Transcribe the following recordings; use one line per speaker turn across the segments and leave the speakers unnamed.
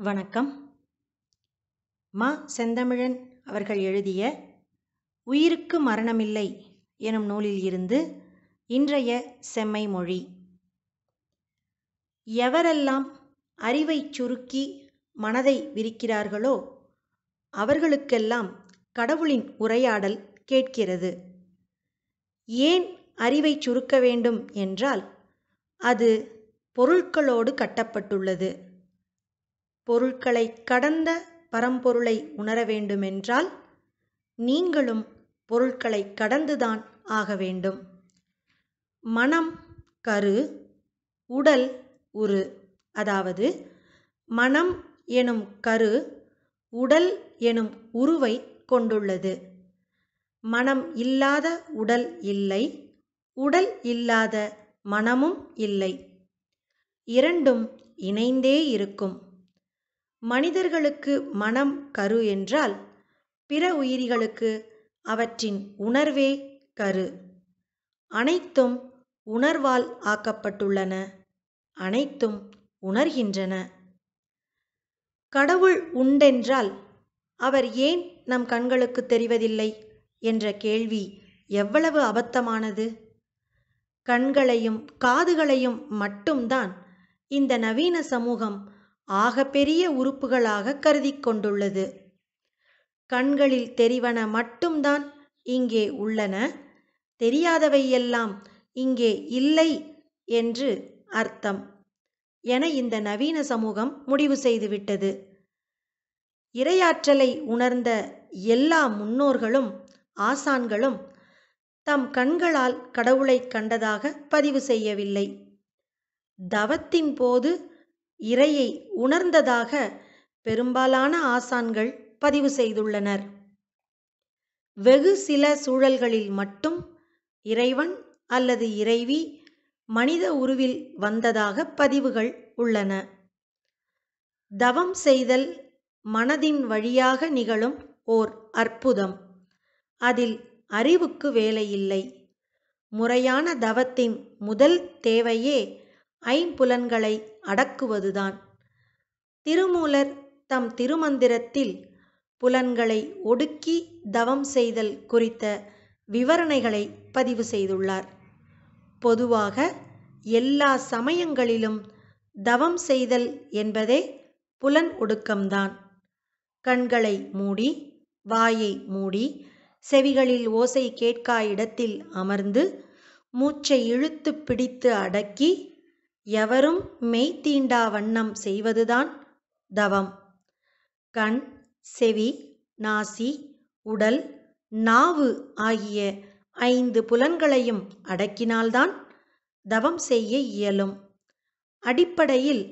வணக்கம். மா செந்தமிழன் அவர்கள் எழுதிய உயிருக்கு மரணமில்லை எனும் நூலில் இருந்து இன்றைய செம்மை மொழி. எவரெல்லாம் அறிவைச் சுருக்கி மனதை விரிக்கிறார்களோ அவர்களுக்கெல்லாம் கடவுளின் உரையாடல் கேட்கிறது. ஏன் அறிவைச் சுருக்க வேண்டும் என்றால் அது பொருட்களோடு கட்டப்பட்டுள்ளது. பொருட்களை கடந்த பரம்பொருளை உணர வேண்டுமென்றால் நீங்களும் பொருட்களை கடந்துதான் ஆக வேண்டும். மனம் கரு உடல் உரு அதாவது மனம் எனும் கரு உடல் எனும் உருவை கொண்டுள்ளது. மனம் இல்லாத உடல் இல்லை உடல் இல்லாத மனமும் இல்லை. இரண்டும் இணைந்தே இருக்கும். மனிதர்களுக்கு மனம் கரு என்றால் பிற உயிரிகளுக்கு அவற்றின் உணர்வே கரு. அனைத்தும் உணர்வால் ஆக்கப்பட்டுள்ளன அனைத்தும் உணர்கின்றன. கடவுள் உண்டென்றால் அவர் ஏன் நம் கண்களுக்கு தெரிவதில்லை? என்ற கேள்வி எவ்வளவு அபத்தமானது? கண்களையும் காதுகளையும் மட்டும்தான் இந்த நவீன சமூகம் ஆக பெரிய உறுப்புகளாக கருதி கொண்டுள்ளது கண்களில் தெரிவன மட்டும்தான் இங்கே உள்ளன. தெரியாதவையெல்லாம் இங்கே இல்லை என்று அர்த்தம் என இந்த நவீன சமூகம் முடிவு செய்துவிட்டது. இரையாற்றலை உணர்ந்த எல்லா முன்னோர்களும் ஆசான்களும் தம் கண்களால் கடவுளை கண்டதாக பதிவு செய்யவில்லை. தவத்தின் போது இறையை உணர்ந்ததாக பெரும்பாலான ஆசான்கள் பதிவு செய்துள்ளனர். வெகு சில சூழல்களில் மட்டும் இறைவன் அல்லது இறைவி மனித உருவில் வந்ததாக பதிவுகள் உள்ளன. தவம் செய்தல் மனதின் வழியாக நிகழும் ஓர் அற்புதம். அதில் அறிவுக்கு வேலையில்லை. முறையான தவத்தின் முதல் தேவையே ஐம்புலன்களை அடக்குவதுதான். திருமூலர் தம் திருமந்திரத்தில் புலன்களை ஒடுக்கி தவம் செய்தல் குறித்த விவரணைகளை பதிவு செய்துள்ளார். பொதுவாக எல்லா சமயங்களிலும் தவம் செய்தல் என்பதே புலன் ஒடுக்கம்தான். கண்களை மூடி வாயை மூடி செவிகளில் ஓசை கேட்கா இடத்தில் அமர்ந்து மூச்சை இழுத்து பிடித்து அடக்கி எவரும் மெய் தீண்டா வண்ணம் செய்வதுதான் தவம். கண் செவி நாசி உடல் நாவு ஆகிய ஐந்து புலன்களையும் அடக்கினால்தான் தவம் செய்ய இயலும். அடிப்படையில்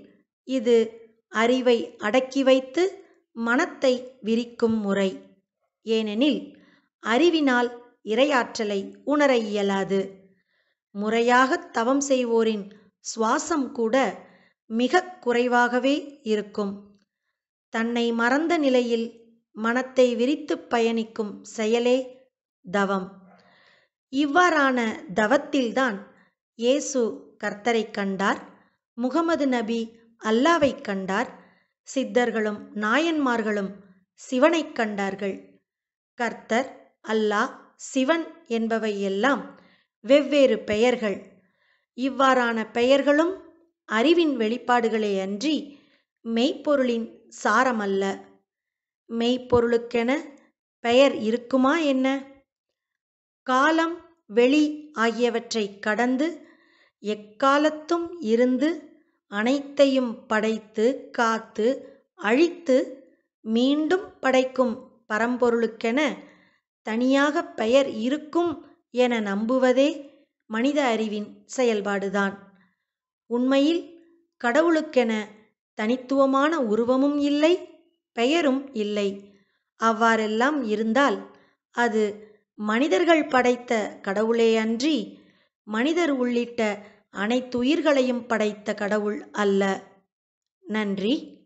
இது அறிவை அடக்கி வைத்து மனத்தை விரிக்கும் முறை. ஏனெனில் அறிவினால் இரையாற்றலை உணர இயலாது. முறையாக தவம் செய்வோரின் சுவாசம் கூட மிக குறைவாகவே இருக்கும். தன்னை மறந்த நிலையில் மனத்தை விரித்து பயணிக்கும் செயலே தவம். இவ்வாறான தவத்தில்தான் இயேசு கர்த்தரை கண்டார் முகமது நபி அல்லாவை கண்டார் சித்தர்களும் நாயன்மார்களும் சிவனை கண்டார்கள். கர்த்தர் அல்லாஹ் சிவன் என்பவை எல்லாம் வெவ்வேறு பெயர்கள். இவ்வாறான பெயர்களும் அறிவின் வெளிப்பாடுகளே அன்றி மெய்ப்பொருளின் சாரமல்ல. மெய்ப்பொருளுக்கென பெயர் இருக்குமா என்ன? காலம் வெளி ஆகியவற்றை கடந்து எக்காலத்தும் இருந்து அனைத்தையும் படைத்து காத்து அழித்து மீண்டும் படைக்கும் பரம்பொருளுக்கென தனியாக பெயர் இருக்கும் என நம்புவதே மனித அறிவின் செயல்பாடுதான். உண்மையில் கடவுளுக்கென தனித்துவமான உருவமும் இல்லை பெயரும் இல்லை. அவ்வாறெல்லாம் இருந்தால் அது மனிதர்கள் படைத்த கடவுளே அன்றி மனிதர் உள்ளிட்ட அனைத்துயிர்களையும் படைத்த கடவுள் அல்ல. நன்றி.